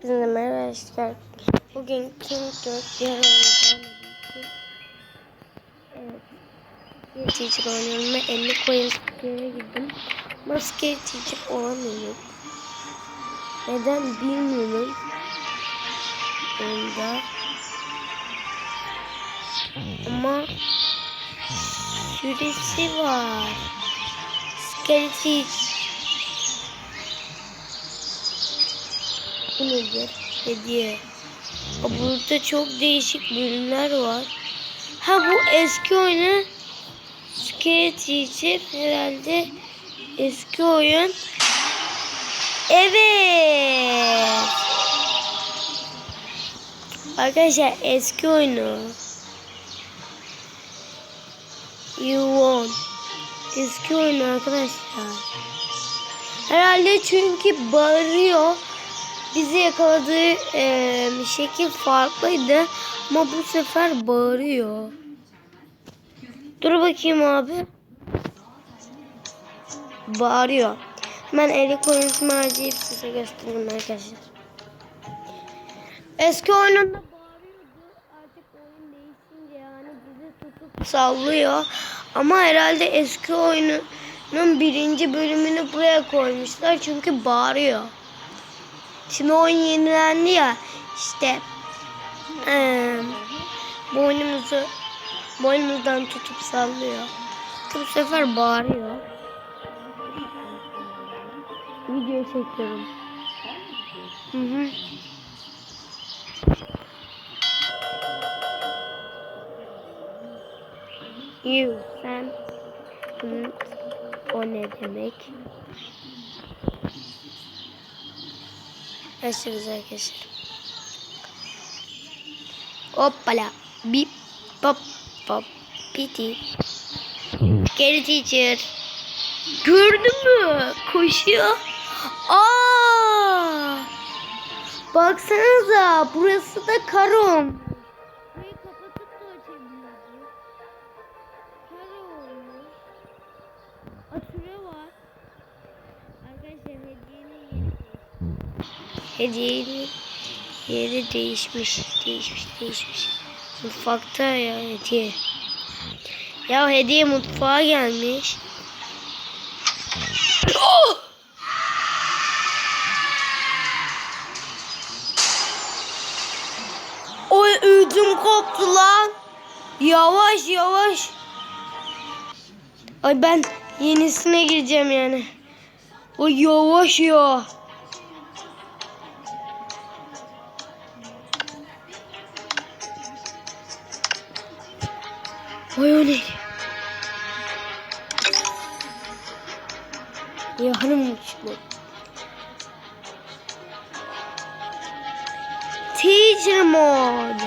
Sizinle merhaba arkadaşlar. Bugün 4 diğer oyundan Evet. Teacher oynuyorum ve 50 coin square'e girdim. Maske teacher olamıyorum. Neden bilmiyorum. Oyunda. Ama süresi var. Skeleton Bu nedir? Hediye. Burada çok değişik bölümler var. Ha bu eski oyunu Scare Teacher herhalde eski oyun. Evet. Arkadaşlar eski oyunu. You won. Eski oyunu arkadaşlar. Herhalde çünkü bağırıyor bizi yakaladığı e, şekil farklıydı ama bu sefer bağırıyor. Dur bakayım abi. Bağırıyor. Hemen eli koyunuzumu harcayıp size göstereyim arkadaşlar. Eski oyununda bağırıyordu. Artık oyun değişince yani bizi tutup sallıyor. Ama herhalde eski oyunun birinci bölümünü buraya koymuşlar çünkü bağırıyor. Şimdi oyun yenilendi ya işte eee boynumuzu boynumuzdan tutup sallıyor. Bu sefer bağırıyor. Video çekiyorum. Hı hı. You, sen, o ne demek? Görüşürüz arkadaşlar. Hoppala. Bip pop pop piti. Geri teacher. Gördün mü? Koşuyor. Aa! Baksanıza burası da karom. Hediyenin yeri değişmiş. Değişmiş, değişmiş. Mutfakta ya hediye. Ya hediye mutfağa gelmiş. Oh! Oy ödüm koptu lan. Yavaş yavaş. Ay ben yenisine gireceğim yani. O yavaş ya. Ne? Ya hanımmış bu. Teacher mode.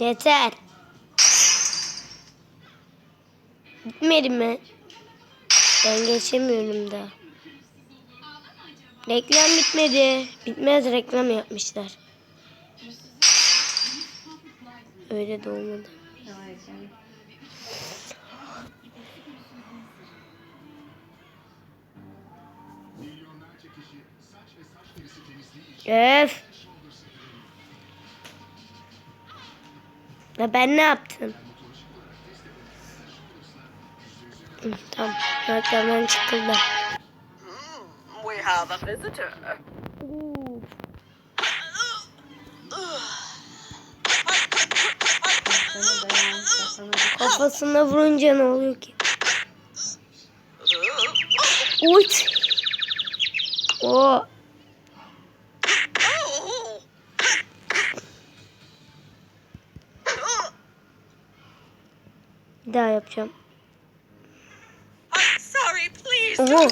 Yeter. Bitmedi mi? Ben geçemiyorum da. Reklam bitmedi. Bitmez reklam yapmışlar. Öyle de olmadı. Öf. Ya ben ne yaptım? Hı, Tamam. Reklamdan çıkıldı. We have a visitor. Kafasına vurunca ne oluyor ki? Uç. O. Bir daha yapacağım. I'm sorry, me.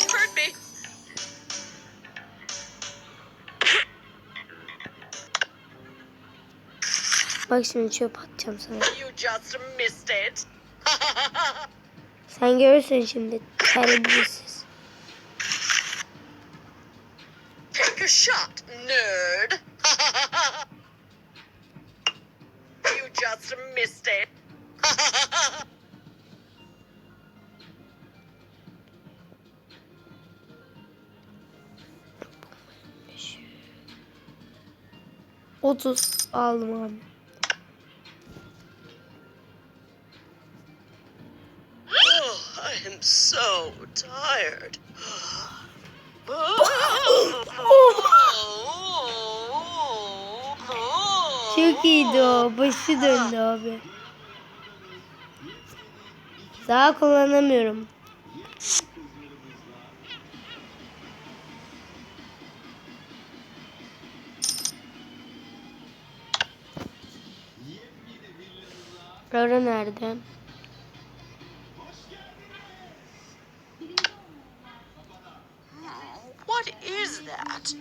Bak şimdi çöp atacağım sana. You just missed it. Sen görürsün şimdi. Terbiyesiz. 30 aldım abi. Oh, I am so tired. Çok iyiydi o. Başı döndü abi. Daha kullanamıyorum. Rara nerede? What is that?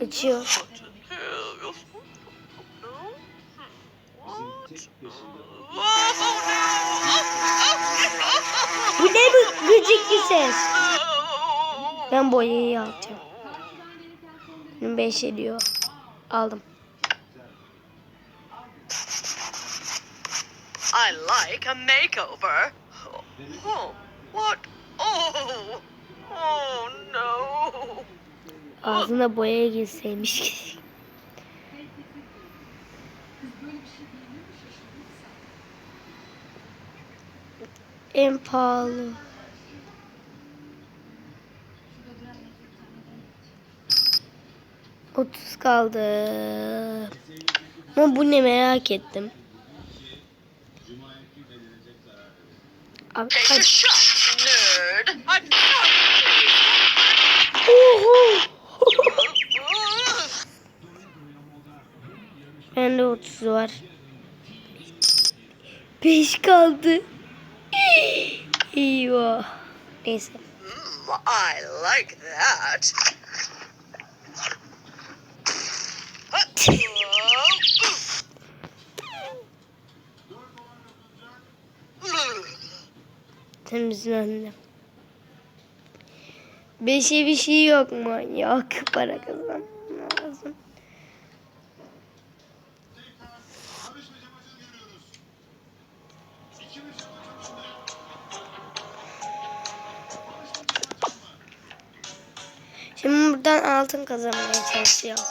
Açıyor. Bu ne bu gıcık bir ses? Ben boyayı alacağım. 25 ediyor. Aldım. I like a makeover. Oh, what? Oh, oh no. Ağzına boya girseymiş. en pahalı. Otuz kaldı. Ama bu ne merak ettim. Abi, shot, nerd. Oho! Bende 30 var. 5 kaldı. Eyvah. Neyse. I like that. Temizlendi. Beşe bir şey yok mu? Yok. Para kazanmam lazım. Şimdi buradan altın kazanmaya çalışıyorum.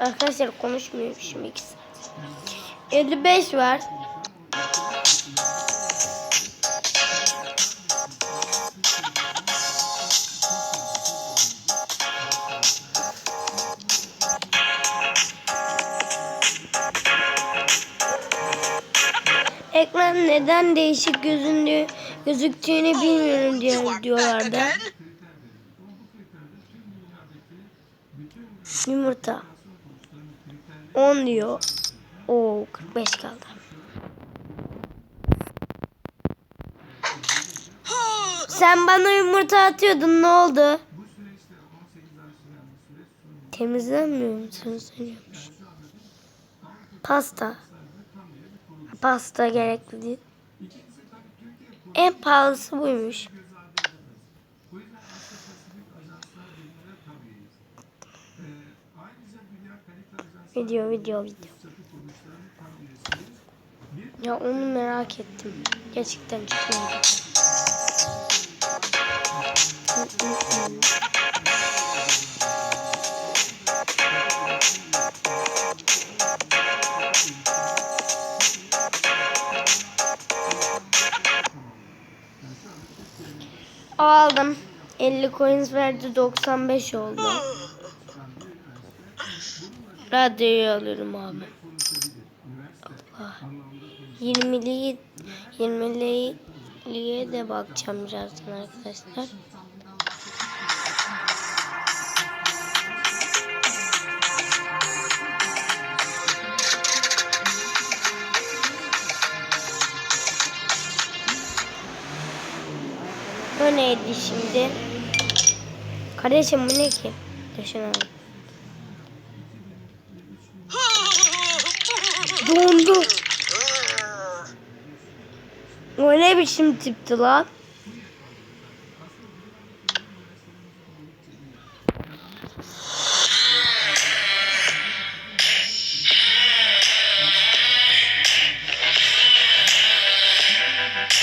Arkadaşlar konuşmuyormuşum 2 saat. 55 var. Ekran neden değişik gözündüğü, gözüktüğünü bilmiyorum diyor, diyorlardı. Yumurta. 10 diyor. Oo 45 kaldı. Sen bana yumurta atıyordun ne oldu? Temizlenmiyor mu söylüyormuş. Pasta. Pasta gerekli değil. En pahalısı buymuş. Video video video. Ya onu merak ettim. Gerçekten hı. Aldım. 50 coins verdi 95 oldu. Radyoyu alıyorum abi. Allah. 20'liği 20'liğe de bakacağım birazdan arkadaşlar. Bu neydi şimdi? Kardeşim bu ne ki? Düşünelim. Dondu. O ne biçim tipti lan?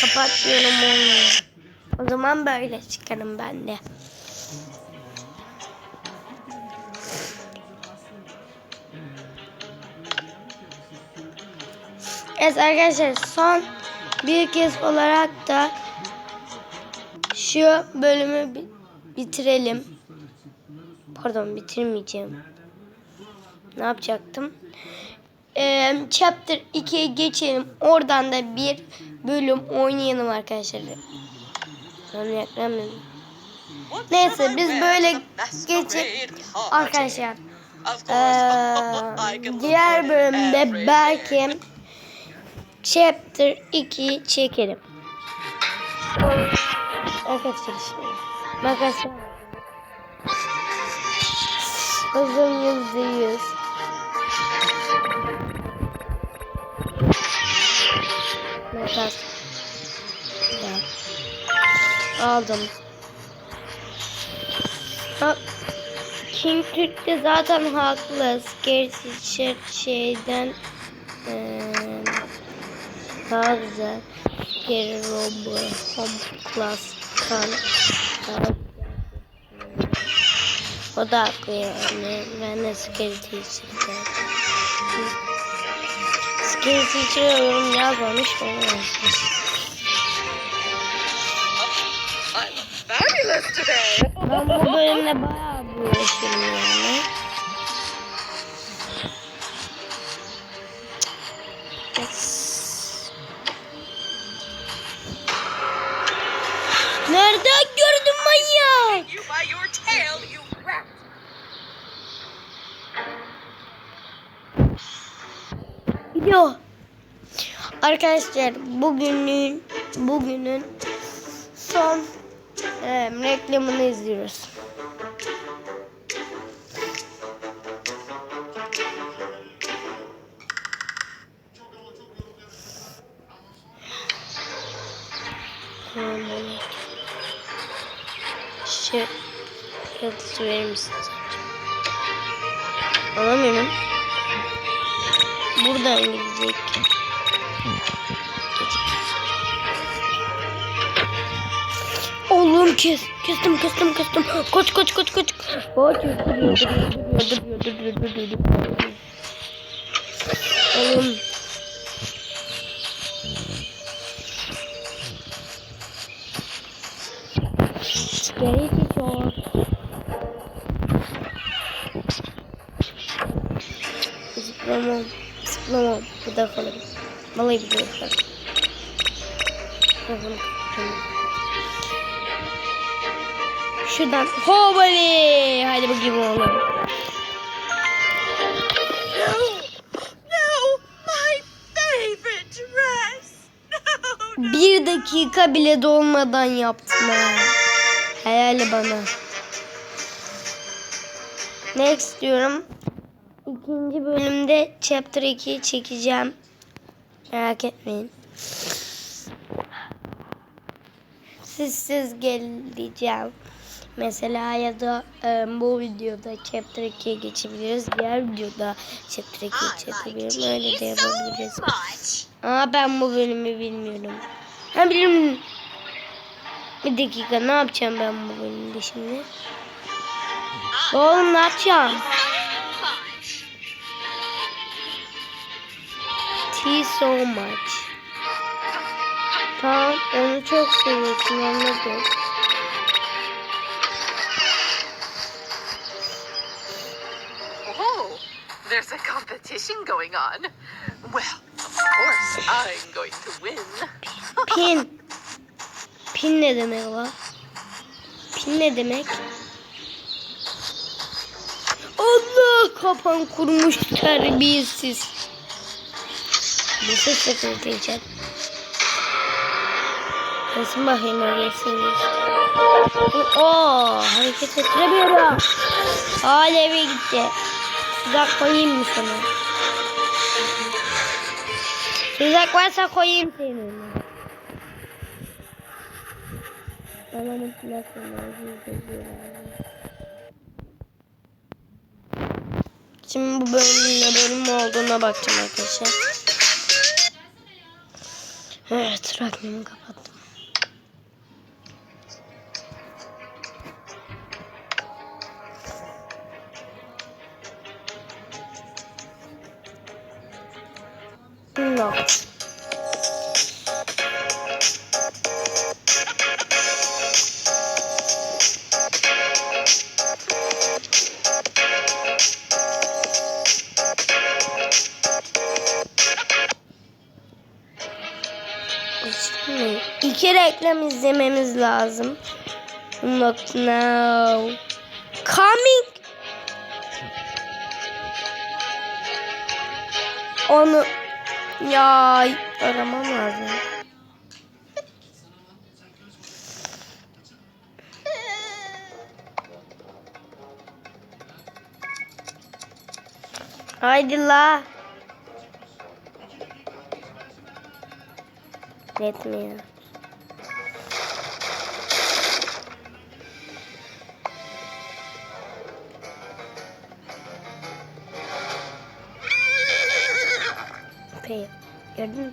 Kapatıyorum onu. O zaman böyle çıkarım ben de. Evet arkadaşlar son bir kez olarak da şu bölümü bi- bitirelim. Pardon bitirmeyeceğim. Ne yapacaktım? Ee, chapter 2'ye geçelim. Oradan da bir bölüm oynayalım arkadaşlar. Oynayalım. Neyse biz böyle geçip arkadaşlar eee, diğer bölümde belki chapter 2 çekerim. Arkadaşlar şimdi makas. Hızım yüzde yüz. Makas. Aldım. Ha, King Türk'te zaten haklı. Scarce şeyden eee daha güzel. Geri Robo Home daha güzel. O da haklı yani. Ben de Scary Teacher'da. Scary Teacher'a yorum yazmamış onu yazmış. Ben bu bölümde bayağı bulaşırım yani. Arkadaşlar bugünün bugünün son e, reklamını izliyoruz. Şey, yıldız verir misin? Alamıyorum. Buradan gidecek. Kestim kes. Kestim kestim kestim. Koç koç koç koç. Koç. Oğlum. Geri gidiyor. Zıplamam. Zıplamam. Bu da kalır. Vallahi bu da kalır. Kafamı kapatıyorum. Şuradan. Hobali. Hadi bakayım oğlum. Bir dakika bile dolmadan yaptım ha. Hayali bana. Next diyorum. İkinci bölümde chapter 2'yi çekeceğim. Merak etmeyin. Sizsiz geleceğim. Mesela ya da e, bu videoda chapter 2'ye geçebiliriz. Diğer videoda chapter 2'ye çekebilirim. Öyle de yapabiliriz. Aa ben bu bölümü bilmiyorum. Ha bilirim. Bir dakika ne yapacağım ben bu bölümde şimdi? Oğlum ne yapacağım? Tea so much. Tamam onu çok seviyorsun anladım. There's a competition going on. Well, of course, I'm going to win. Pin. Pin ne demek la? Pin ne demek? Allah kapan kurmuş terbiyesiz. Bir ses sekretecek. Kesin bakayım öylesiniz. Oo, hareket ettiremiyorum. Alevi gitti. Tuzak koyayım mı sana? Tuzak varsa koyayım seni. manipülasyon lazım. Şimdi bu bölümün ne bölüm olduğuna bakacağım arkadaşlar. Evet, reklamı kapattım. Şimdi iki reklam izlememiz lazım. Not now. Coming. Onu ya aramam lazım. Haydi la. Etmiyor. Gördün mü?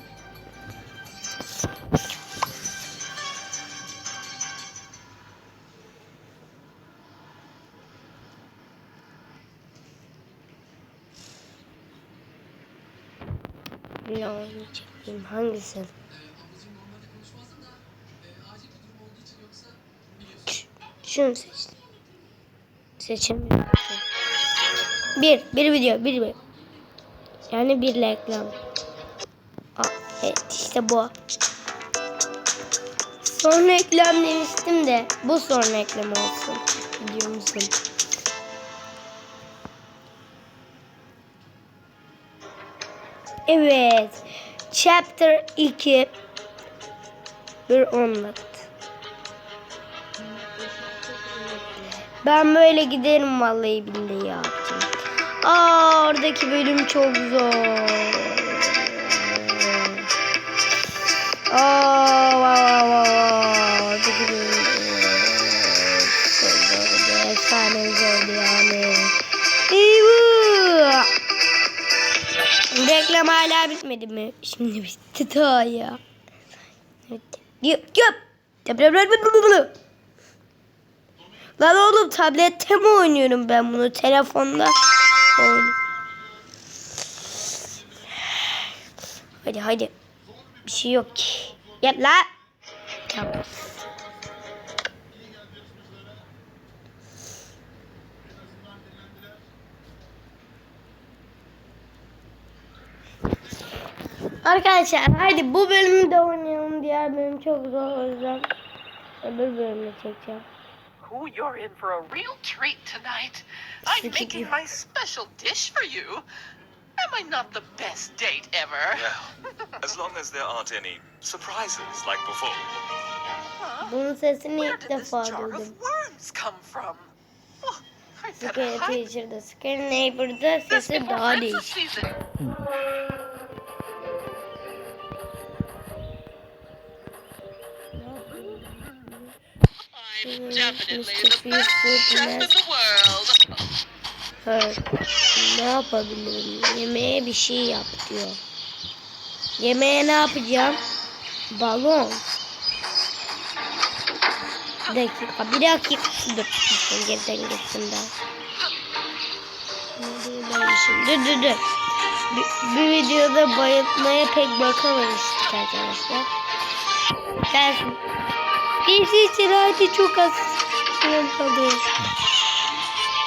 Bir oyunu çekeyim. Hangisi? Şunu seç. Seçemiyorum. Bir, bir video, bir video. Yani bir reklam. Evet işte bu. Son reklam demiştim de bu son reklam olsun. Biliyor musun? Evet. Chapter 2 bir anlat. Ben böyle giderim vallahi billahi ya. Aa oradaki bölüm çok zor. Oradaki bölüm çok zordu. Efsane zordu yani. Eyvah. Reklam hala bitmedi mi? Şimdi bitti daha ya. Evet. Yup yup. Lan oğlum tablette mi oynuyorum ben bunu? Telefonda oynuyorum. Hadi hadi. Bir şey yok ki. Yap la. Tamam. Arkadaşlar hadi bu bölümü de oynayalım. Diğer bölüm çok zor o yüzden öbür bölümü çekeceğim. Oh, you're in for a real treat tonight. I'm making my special dish for you. Am I not the best date ever? Well, as long as there aren't any surprises like before. Huh? Bunun sesini Where ilk did this defa jar duydum. of worms come from? Oh, I better Scary hide Teacher'da, Scary Neighbor'da this sesi before daha Christmas değişik. season. I'm definitely Mr. the best Feast chef in the world. Evet. Ne yapabilirim? Yemeğe bir şey yap diyor. Yemeğe ne yapacağım? Balon. Bir dakika, bir dakika. Dur, geriden gittim ben. Dur, dur, dur. Bir, bir videoda bayıltmaya pek bakamamıştık arkadaşlar. Gelsin. Birisi için hadi çok az sürem kalıyor.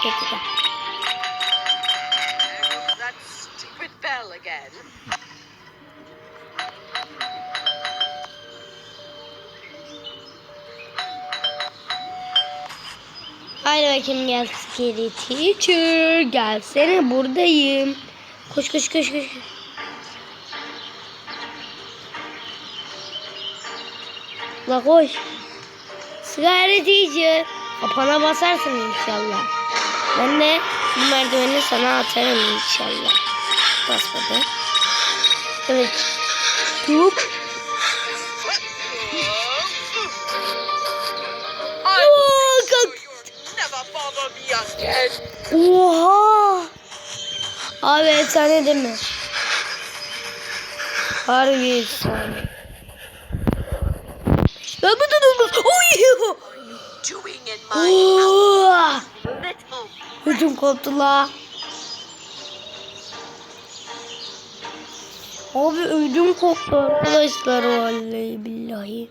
Dakika. Bakayım gel Scary Teacher. Gelsene buradayım. Koş koş koş koş. La koş. Sigara teacher. Kapana basarsın inşallah. Ben de bu merdiveni sana atarım inşallah. Basmadı. Evet. Tup. Bother me again. Oha. Abi efsane değil mi? Harbi efsane. Ben bu da Oy. My Oo. little Ödüm koptu la. Abi ödüm koptu arkadaşlar vallahi billahi.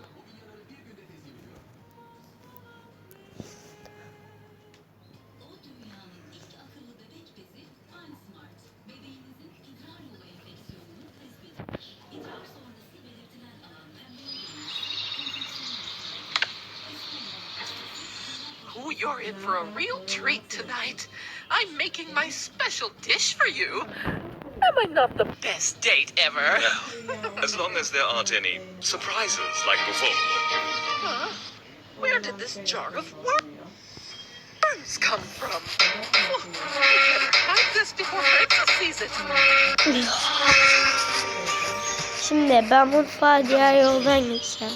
You're in for a real treat tonight. I'm making my special dish for you. Am I not the best date ever? As long as there aren't any surprises like before. Huh? Where did this jar of worms come from? Oh, we better hide this before Francis sees it. Şimdi ben mutfağa diğer yoldan gideceğim.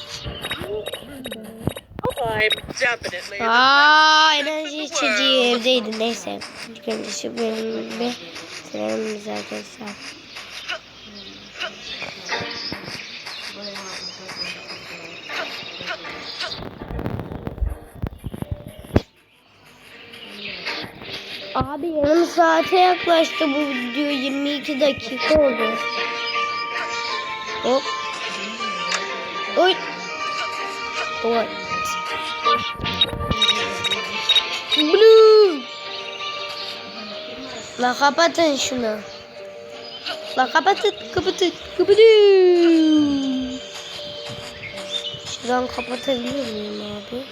Aa enerji içeceği evdeydi neyse. İlk önce şu bölümü bir bitirelim biz arkadaşlar. Abi yarım saate yaklaştı bu video 22 dakika oldu. Hop. Oy. Oy. Blue. La kapatın şunu. La kapatın, kapatın, kapatın. Şuradan kapatabilir miyim abi?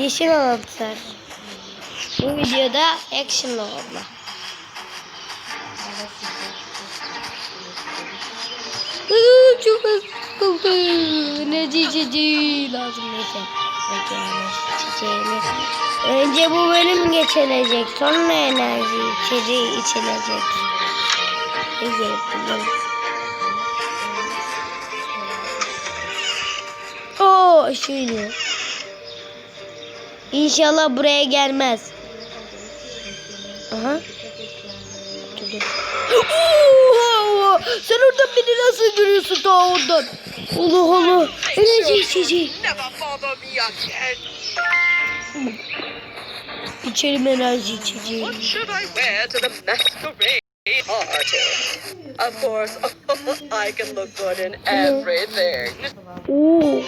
Yeşil anahtar. Bu videoda oldu. Iıı, Çok az kaldı. Enerji içeceği lazım neyse. Enerji içeceğini. Önce bu bölüm geçilecek. Sonra enerji içeceği içilecek. İyi. Oo şöyle. İnşallah buraya gelmez. Aha. Dur, dur. Oo, sen oradan beni nasıl görüyorsun ta oradan? Allah Allah. Enerji içeceği. İçerim enerji içeceği. What should I wear to the masquerade party? Of course, I can look good in everything. Oo.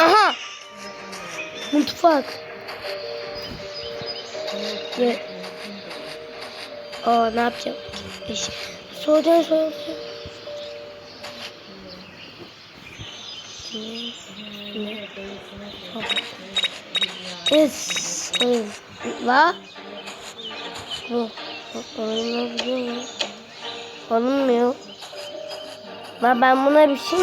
Aha. Mutfak. Ve Aa ne yapacağım? İş. Soğudan soğudan. Es. La. Bu. Alınmıyor. La ben buna bir şey